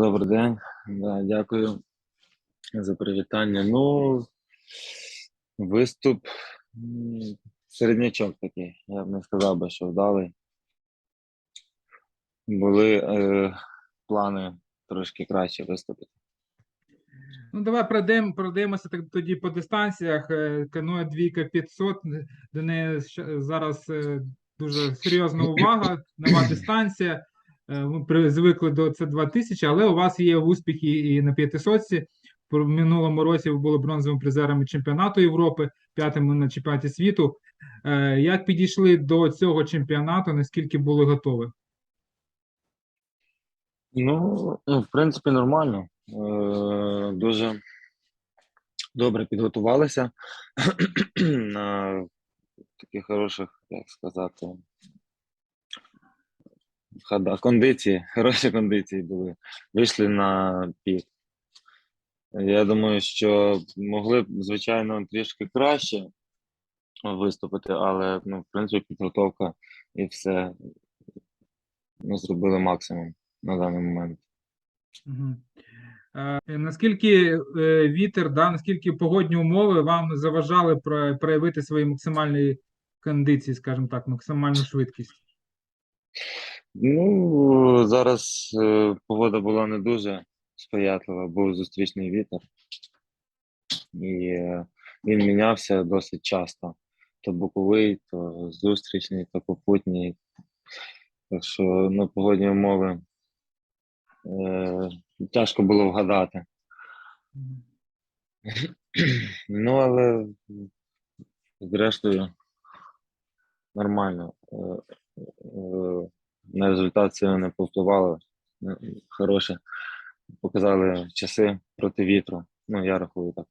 Добрий день. Да, дякую за привітання. Ну, виступ середнячок такий. Я б не сказав би, що вдалий. Були е, плани трошки краще виступити. Ну, давай пройдемо, пройдемося так тоді по дистанціях. Е, Каноe двійка 500, до неї зараз е, дуже серйозна увага, нова дистанція. Е, Ми звикли до це 2000, але у вас є успіхи і на 500. В минулому році ви були бронзовими призерами чемпіонату Європи, п'ятими на чемпіонаті світу. Е, Як підійшли до цього чемпіонату? Наскільки були готові? Ну, ну, в принципі, нормально. Е, дуже добре підготувалися на таких хороших, як сказати, хода, кондиції, хороші кондиції були. Вийшли на пік. Я думаю, що могли б, звичайно, трішки краще виступити, але, ну, в принципі, підготовка і все. Ми зробили максимум на даний момент. Мгм. Е, Наскільки е, вітер, да, наскільки погодні умови вам заважали про- проявити свої максимальні кондиції, скажімо так, максимальну швидкість? Ну, зараз е, погода була не дуже сприятлива, був зустрічний вітер, і е, він мінявся досить часто. То боковий, то зустрічний, то попутній. Так що ну, погодні умови е, тяжко було вгадати. Ну, але зрештою нормально. Е, На результат це не повпливало. Е, Хороше. Показали часи проти вітру. Ну, я рахую так.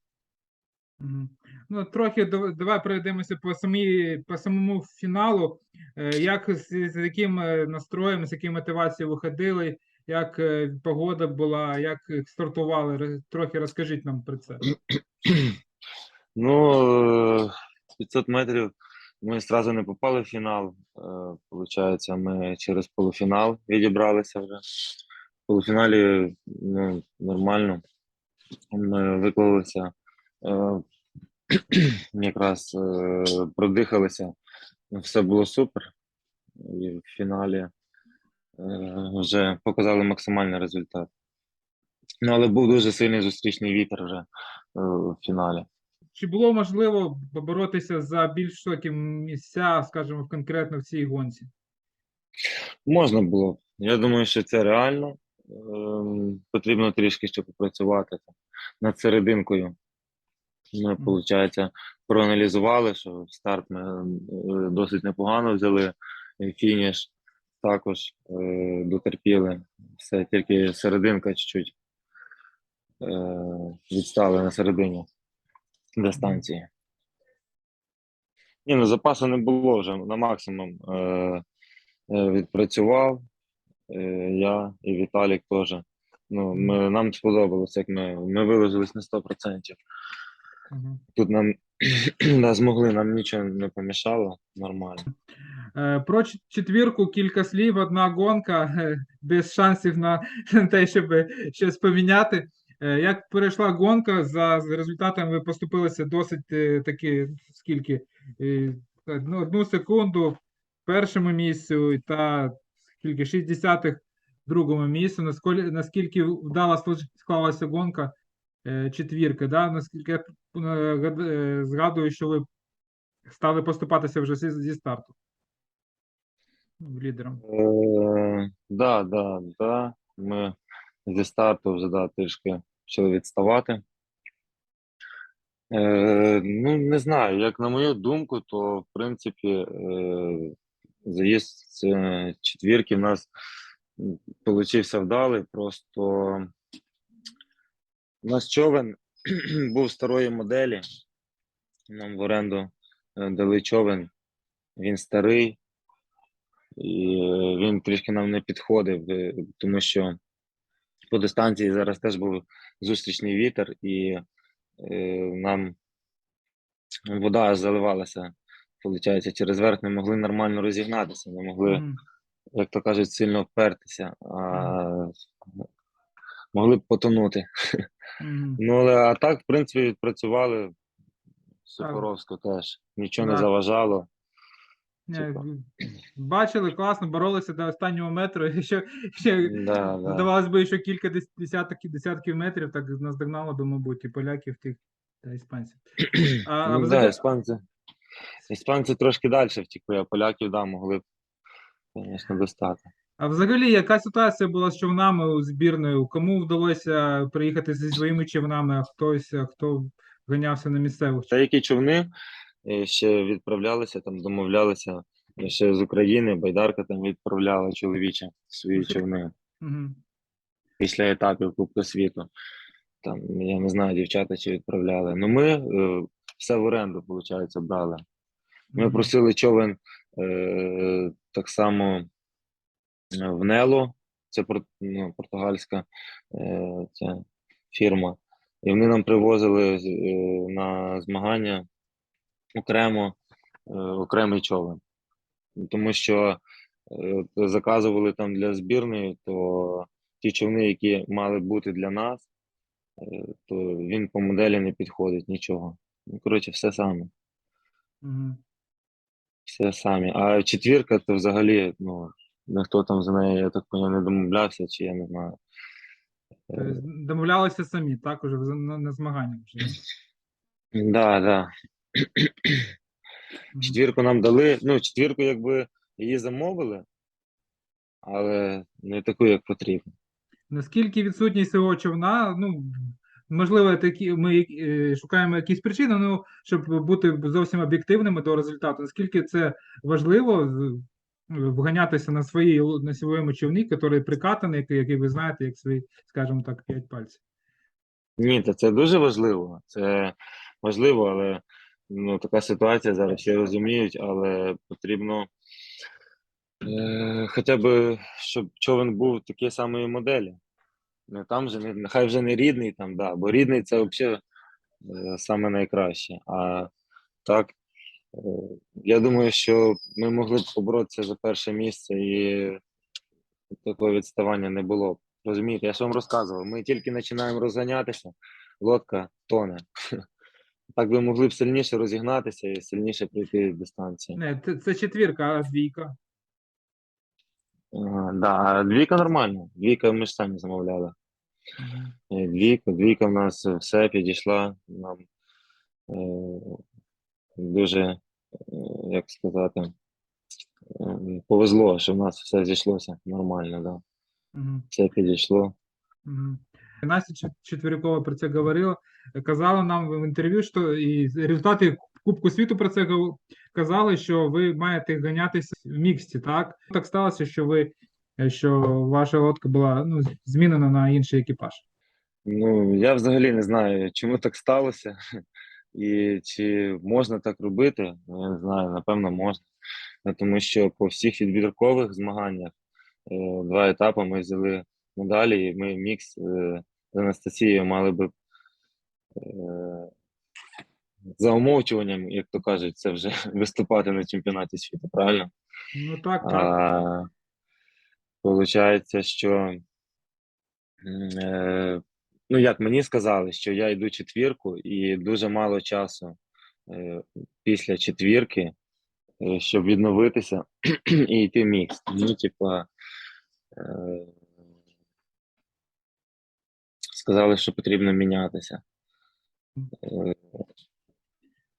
Ну, трохи давай пройдемося по самій, по самому фіналу. Е, Як з, з яким е, настроєм, з якою мотивацією ви ходили, як е, погода була, як стартували? Трохи розкажіть нам про це. Ну, е, 500 метрів ми одразу не попали в фінал. Е, Получається, ми через полуфінал відібралися вже. В полуфіналі ну, нормально. Ми виклалися, е, якраз е, продихалися. Все було супер. І в фіналі вже показали максимальний результат. Ну, але був дуже сильний зустрічний вітер вже в фіналі. Чи було можливо поборотися за більш високі місця, скажімо, конкретно в цій гонці? Можна було. Я думаю, що це реально. Ем, Потрібно трішки ще попрацювати там над серединкою. Ми, виходить, проаналізували, що старт ми е, досить непогано взяли, фініш також е, дотерпіли. Все, тільки серединка чуть-чуть е, відстали на середині дистанції. Ні, ну запасу не було вже на максимум. Е, е, відпрацював е, я і Віталік теж. Ну, ми, нам сподобалося, як ми, ми виложились на 100%. Мгм. Тут нам да, змогли, нам нічого не помішало, нормально. Е, Про четвірку кілька слів, одна гонка, е, без шансів на те, щоб щось поміняти. Е, Як перейшла гонка, за результатами ви поступилися досить е, таки, скільки? Е, Одну, секунду першому місцю та скільки 60-х в другому місці. Наскільки, наскільки вдало склад- склалася гонка е, четвірки, да? Наскільки я е, гад- е, згадую, що ви стали поступатися вже зі, старту ну, лідером. Е, да, да, да. Ми зі старту вже да, трішки почали відставати. Е, ну, не знаю, як на мою думку, то в принципі е, заїзд е, четвірки в нас получився вдалий. Просто у нас човен був старої моделі. Нам в оренду е, дали човен. Він старий, і е, він трішки нам не підходив, е, тому що по дистанції зараз теж був зустрічний вітер, і е, нам вода заливалася, виходить, через верх не могли нормально розігнатися, не могли, Мгм. як то кажуть, сильно впертися. А могли б потонути. Мгм. Ну, але а так, в принципі, відпрацювали Сухоровську теж. Нічого не заважало. Типа. Бачили, класно, боролися до останнього метру. і Ще, ще Да, да. здавалось би, що кілька дес- десятків, метрів так наздогнало би, мабуть, і поляків тих та іспанців. А, Ну, взагалі- да, іспанці. Іспанці трошки далі втекли, а поляків, да, могли б, звісно, достати. А взагалі, яка ситуація була з човнами у збірної? Кому вдалося приїхати зі своїми човнами, а хтось, хто ганявся на місцевих? Деякі човни е, ще відправлялися, там домовлялися е, ще з України, Байдарка там відправляла чоловіче свої човни Угу. після етапів Кубку світу. Там, я не знаю, дівчата чи відправляли. Ну ми е, все в оренду, виходить, брали. Ми просили човен е, так само е, в Нело, це ну, португальська е, ця фірма. І вони нам привозили е, на змагання окремо е, окремий човен. Тому що е, заказували там для збірної, то ті човни, які мали бути для нас, е, то він по моделі не підходить нічого. Ну, коротше, все саме. Угу. Все самі. А четвірка, то взагалі, ну, ніхто там за неї, я так поняв, не домовлявся, чи я не знаю. Тобто домовлялися самі, так, уже на, на змаганнях. Вже. Да, да. Четвірку нам дали. Ну, четвірку, якби її замовили, але не таку, як потрібно. Наскільки відсутність цього човна, ну, можливо, такі, ми е, шукаємо якісь причини, ну, щоб бути зовсім об'єктивними до результату. Наскільки це важливо вганятися на своїй на своєму човні, який прикатаний, який, який ви знаєте, як свої, скажімо так, п'ять пальців. Ні, та це дуже важливо. Це важливо, але ну, така ситуація зараз всі розуміють, але потрібно е, хоча б, щоб човен був такої самої моделі. Не там же, не, нехай вже не рідний, там, да, бо рідний це взагалі е, саме найкраще. А так, е, я думаю, що ми могли б поборотися за перше місце і такого відставання не було. б. Розумієте, я ж вам розказував, ми тільки починаємо розганятися, лодка тоне. Так би могли б сильніше розігнатися і сильніше пройти дистанцію. Не, це, це четвірка, а двійка. Ага, да, двійка нормально. Двійка ми ж самі замовляли. Е, Двійка, двійка в нас все підійшла. Нам е, дуже, е, як сказати, е, повезло, що в нас все зійшлося нормально, да. Мгм. Все підійшло. Мгм. Настя Чет- Четверякова про це говорила. Казала нам в інтерв'ю, що і результати Кубку світу про це казали, що ви маєте ганятися в міксті, так? Так сталося, що ви що ваша лодка була ну, змінена на інший екіпаж. Ну, я взагалі не знаю, чому так сталося, і чи можна так робити. Ну, я не знаю, напевно, можна. Ну, Тому що по всіх відбіркових змаганнях е, два етапи ми взяли медалі, і ми мікс е, з Анастасією мали би за умовчуванням, як то кажуть, це вже виступати на чемпіонаті світу, правильно? Ну так, так. А, Получається, що е, ну як мені сказали, що я йду четвірку, і дуже мало часу е, після четвірки, е, щоб відновитися і йти в мікс. Ну, типа, е, сказали, що потрібно мінятися.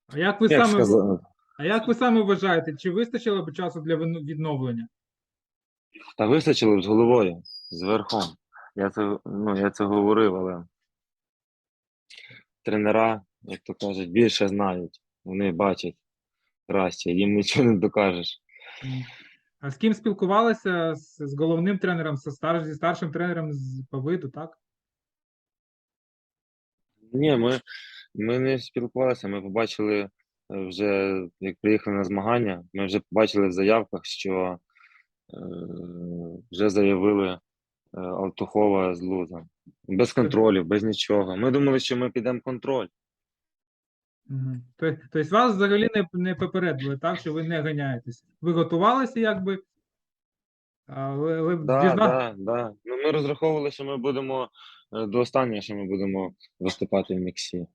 А як ви Як саме а як ви саме вважаєте, чи вистачило б часу для відновлення? Та вистачило б з головою, з верхом. Я це, ну, я це говорив, але тренера, як то кажуть, більше знають. Вони бачать краще, їм нічого не докажеш. А з ким спілкувалися з, з головним тренером, зі, стар, зі старшим тренером з по виду, так? Ні, ми, ми не спілкувалися, ми побачили е, вже, як приїхали на змагання, ми вже побачили в заявках, що е, вже заявили е, Алтухова з Луза. Без контролю, без нічого. Ми думали, що ми підемо контроль. Угу. Тобто вас взагалі не, не попередили, так, що ви не ганяєтесь. Ви готувалися якби, але, але Да, дізна- да, да. Ну, ми розраховували, що ми будемо до останнього, що ми будемо виступати в міксі.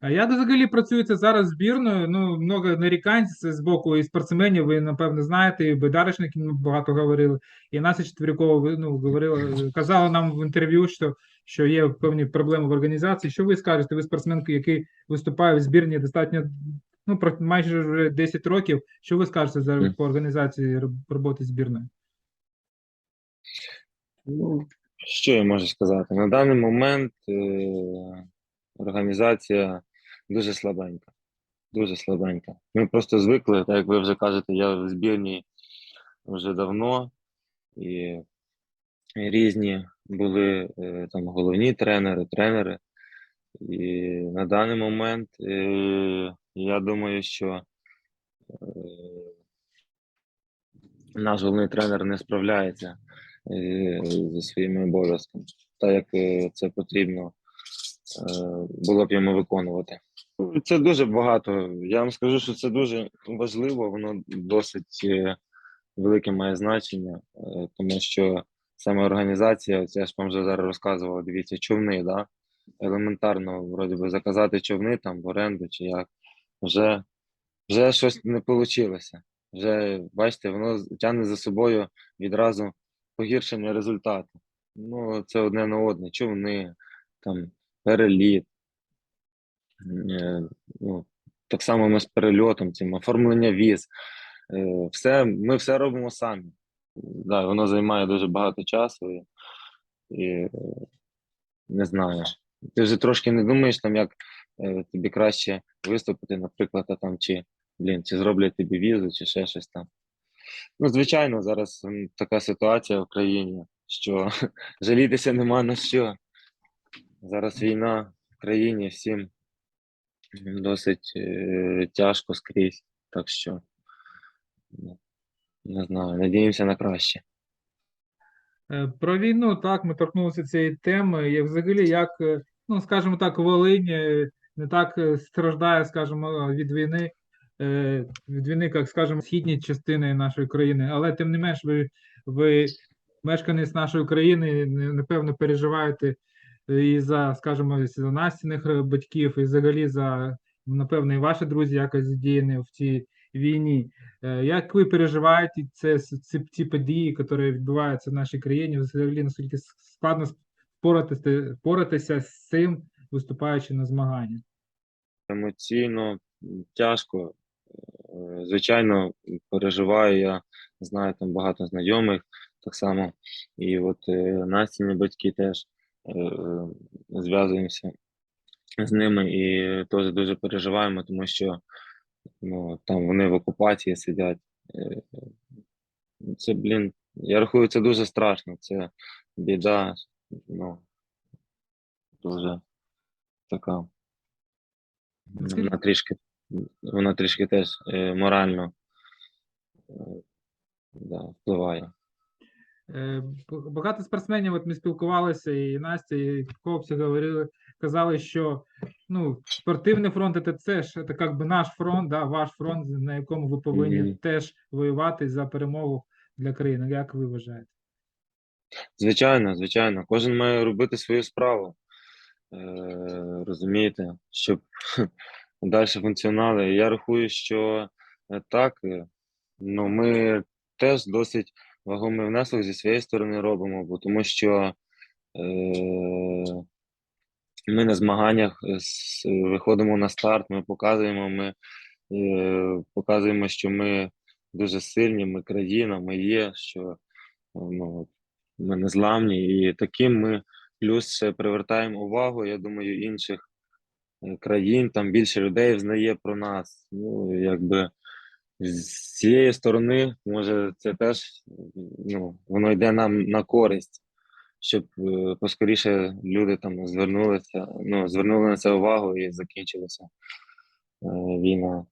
А як взагалі працюється зараз збірною? Ну, много нарікань з боку і спортсменів, ви, напевно, знаєте, і Бедаришники ми багато говорили, і Настя Четвіркова ви, ну, говорила, казала нам в інтерв'ю, що, що є певні проблеми в організації. Що ви скажете? Ви спортсменки, який виступає в збірні достатньо, ну, про- майже вже 10 років. Що ви скажете за по організації роботи збірної? Ну, що я можу сказати? На даний момент е, організація дуже слабенька. Дуже слабенька. Ми просто звикли, так як ви вже кажете, я в збірній вже давно, і різні були е, там головні тренери, тренери. І на даний момент е, я думаю, що е, наш головний тренер не справляється зі своїми обов'язками, так як е, це потрібно е, було б йому виконувати. Це дуже багато. Я вам скажу, що це дуже важливо, воно досить е, велике має значення, тому що саме організація, це я ж вам вже зараз розказував, дивіться, човни, да? елементарно, вроді би, заказати човни там в оренду чи як. Вже, вже щось не вийшло. Вже, бачите, воно тягне за собою відразу погіршення результату. Ну, це одне на одне, човни, там, переліт. Е, ну, так само ми з перельотом, цим, оформлення віз. Е, все, ми все робимо самі. Да, воно займає дуже багато часу і, і не знаю. Ти вже трошки не думаєш, там, як е, тобі краще виступити, наприклад, а там, чи, блін, чи зроблять тобі візу, чи ще щось там. Ну, звичайно, зараз така ситуація в країні, що жалітися нема на що. Зараз війна в країні, всім досить е, тяжко скрізь. Так що, ну, не знаю, надіємося на краще. Е, Про війну, так, ми торкнулися цієї теми. І взагалі, як, е, ну, скажімо так, Волинь не так е, страждає, скажімо, від війни, е, від як, скажімо, східні частини нашої країни. Але тим не менш, ви, ви мешканець нашої країни, напевно, переживаєте і за, скажімо, за Настіних е, батьків, і взагалі за, напевно, і ваші друзі якось задіяні в цій війні. Е, Як ви переживаєте це, ці, ці події, які відбуваються в нашій країні, взагалі наскільки складно впоратися, впоратися з цим, виступаючи на змаганнях? емоційно тяжко. Е, Звичайно, переживаю я, знаю там багато знайомих так само. І от е, Настіні батьки теж е, зв'язуємося з ними і теж дуже переживаємо, тому що ну, там вони в окупації сидять. Це, блін, я рахую, це дуже страшно. Це біда, ну, дуже така. Вона трішки, вона трішки теж е, морально е, да, впливає. Е, Багато спортсменів, от ми спілкувалися, і Настя, і хлопці говорили, казали, що ну, спортивний фронт це, це ж це як би наш фронт, да, ваш фронт, на якому ви повинні Мгм. теж воювати за перемогу для країни. Як ви вважаєте? Звичайно, звичайно, кожен має робити свою справу. Е, розумієте, щоб далі функціонали. Я рахую, що е, так, е, ну, ми теж досить вагомий внесок зі своєї сторони робимо, бо тому що е, ми на змаганнях е, виходимо на старт, ми показуємо, ми е, показуємо, що ми дуже сильні, ми країна, ми є, що ну, ми незламні, і таким ми плюс ще привертаємо увагу, я думаю, інших країн, там більше людей взнає про нас. Ну, якби з цієї сторони, може, це теж ну, воно йде нам на користь, щоб е, поскоріше люди там звернулися, ну, звернули на це увагу і закінчилася е, війна.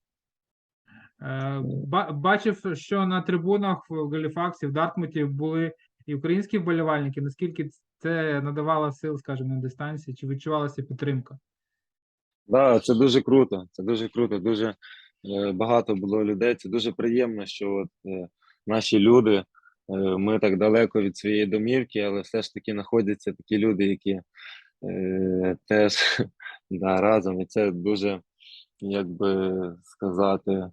Е, ба- Бачив, що на трибунах в Галіфаксі, в Дартмуті були і українські вболівальники. Наскільки це надавало сил, скажімо, на дистанції, чи відчувалася підтримка? Да, це дуже круто. Це дуже круто. Дуже е, багато було людей. Це дуже приємно, що от, е, наші люди ми так далеко від своєї домівки, але все ж таки знаходяться такі люди, які е, теж да, разом. І це дуже, як би сказати,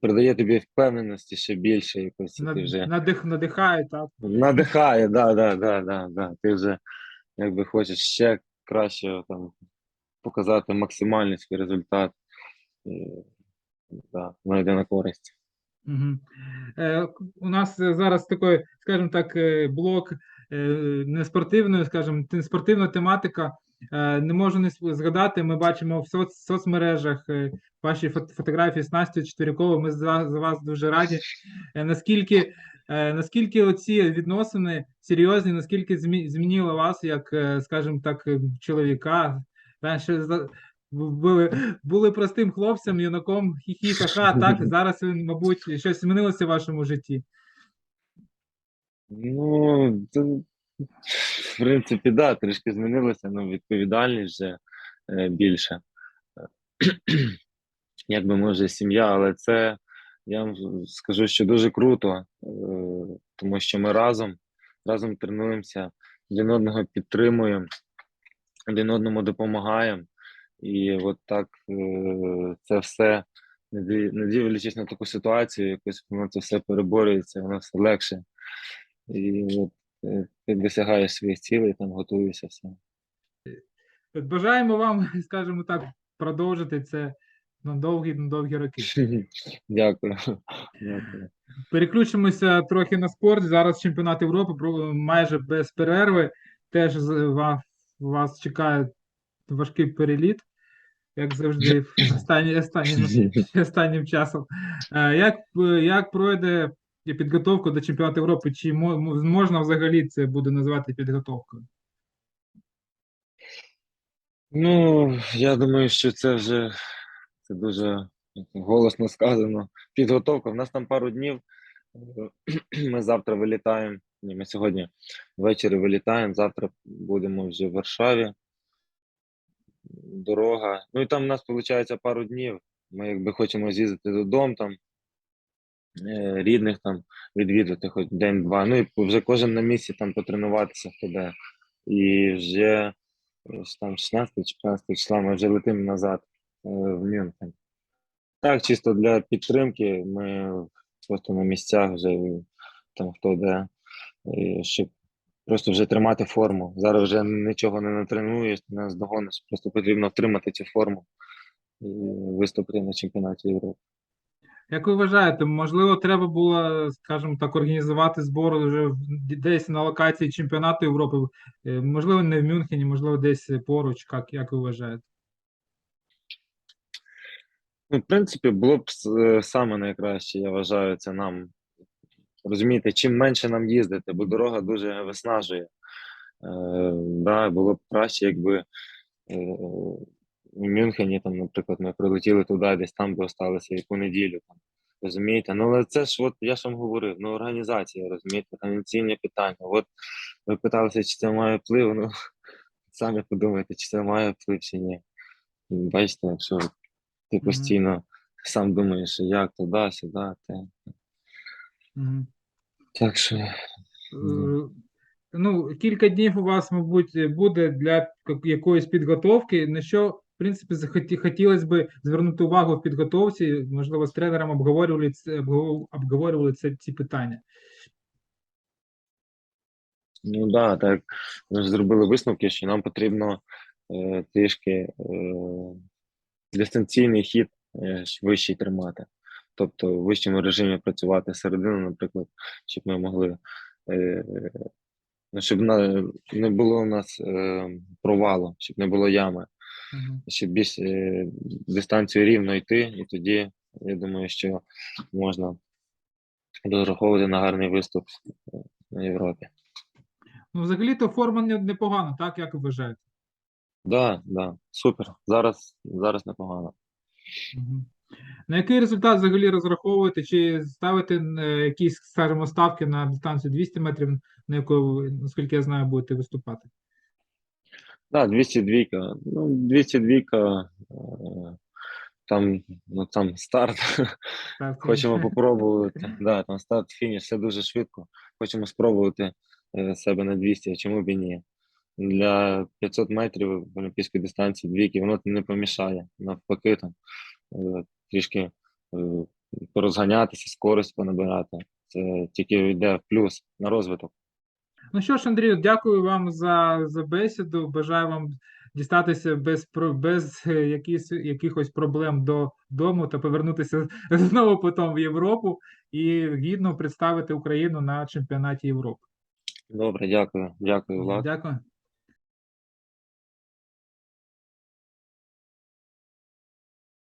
придає тобі впевненості ще більше якось. і Ти вже Надих, надихає, так. надихає, да, да, да, да, да. Ти вже якби хочеш ще краще там показати максимальний свій результат. І, да, воно йде на користь. Угу. Е, у нас зараз такий, скажімо так, е, блок е, неспортивної, скажімо, те- спортивна тематика. Е, не можу не згадати. Ми бачимо в соц, соцмережах е, ваші фот- фотографії з Настю Четвіряковою. Ми за, за вас дуже раді. Е, наскільки, е, наскільки оці відносини серйозні, наскільки змі, змінило вас, як, е, скажімо так, е, чоловіка? Раніше були, були простим хлопцем, юнаком, хі-хі, ха-ха, так, зараз він, мабуть, щось змінилося в вашому житті. Ну, це, в принципі, да, трішки змінилося, ну, відповідальність вже е, більше. Якби може сім'я, але це я вам скажу, що дуже круто, е, тому що ми разом, разом тренуємося, один одного підтримуємо, один одному допомагаємо. І от так е, це все, не дивлячись на таку ситуацію, якось воно це все переборюється, воно все легше. І от е, ти досягаєш своїх цілей, там готуєшся все. Бажаємо вам, скажімо так, продовжити це на довгі, на довгі роки. Дякую. Дякую. Переключимося трохи на спорт. Зараз чемпіонат Європи майже без перерви. Теж вас чекає важкий переліт, як завжди, в останні, останнім, часом. Е, Як, як пройде підготовка до чемпіонату Європи? Чи мо- мо- можна взагалі це буде назвати підготовкою? Ну, я думаю, що це вже це дуже голосно сказано. Підготовка. У нас там пару днів. Ми завтра вилітаємо. Ні, ми сьогодні ввечері вилітаємо. Завтра будемо вже в Варшаві. Дорога. Ну і там у нас виходить пару днів. Ми якби хочемо з'їздити додому, там е, рідних там відвідати хоч день-два. Ну і вже кожен на місці там потренуватися хто де. І вже ось там 16 чи 15 числа ми вже летимо назад е, в Мюнхен. Так, чисто для підтримки ми просто на місцях вже там хто де, щоб просто вже тримати форму. Зараз вже нічого не натренуєш, не здогониш, просто потрібно втримати цю форму і виступити на чемпіонаті Європи. Як ви вважаєте, можливо, треба було, скажімо так, організувати збори вже десь на локації чемпіонату Європи? Е, Можливо, не в Мюнхені, можливо, десь поруч, як, як ви вважаєте? Ну, в принципі, було б е, саме найкраще, я вважаю, це нам. Розумієте, чим менше нам їздити, бо дорога дуже виснажує. Е, да, було б краще, якби е, в Мюнхені, там, наприклад, ми прилетіли туди, десь там би осталися яку неділю. Там, розумієте? Ну, але це ж, от я ж вам говорив, ну, організація, розумієте, організаційне питання. От ви питалися, чи це має вплив, ну, самі подумайте, чи це має вплив чи ні. Бачите, якщо ти постійно сам думаєш, як туди, сюди, те. Так що Е, Ну, кілька днів у вас, мабуть, буде для якоїсь підготовки. На що, в принципі, захоті- хотілося б звернути увагу в підготовці, можливо, з тренером обговорювали обговорювали це ці питання. Ну да, так. Ми ж зробили висновки, що нам потрібно е, трішки е, дистанційний хід е, вищий тримати. Тобто в вищому режимі працювати середину, наприклад, щоб ми могли, е, ну, щоб на, не було у нас е, провалу, щоб не було ями, Мгм. щоб більш е, дистанцію рівно йти, і тоді я думаю, що можна розраховувати на гарний виступ е, на Європі. Ну, взагалі-то форма непогана, так, як вважаєте? Да, да, супер. Зараз, зараз непогано. Мгм. На який результат взагалі розраховуєте? Чи ставите е, якісь, скажімо, ставки на дистанцію 200 метрів, на яку наскільки я знаю, будете виступати? Да, 202. Ну, 202. Е, там, ну, там старт. Так, Хочемо попробувати. Да, там старт, фініш, все дуже швидко. Хочемо спробувати е, себе на 200, а чому б і ні. Для 500 метрів в олімпійській дистанції двійки, воно не помішає. Навпаки, там, трішки е, порозганятися, скорість понабирати. Це тільки йде в плюс на розвиток. Ну що ж, Андрію, дякую вам за, за бесіду. Бажаю вам дістатися без, без е, якісь, якихось проблем додому та повернутися знову потім в Європу і гідно представити Україну на чемпіонаті Європи. Добре, дякую. Дякую, Влад. Дякую.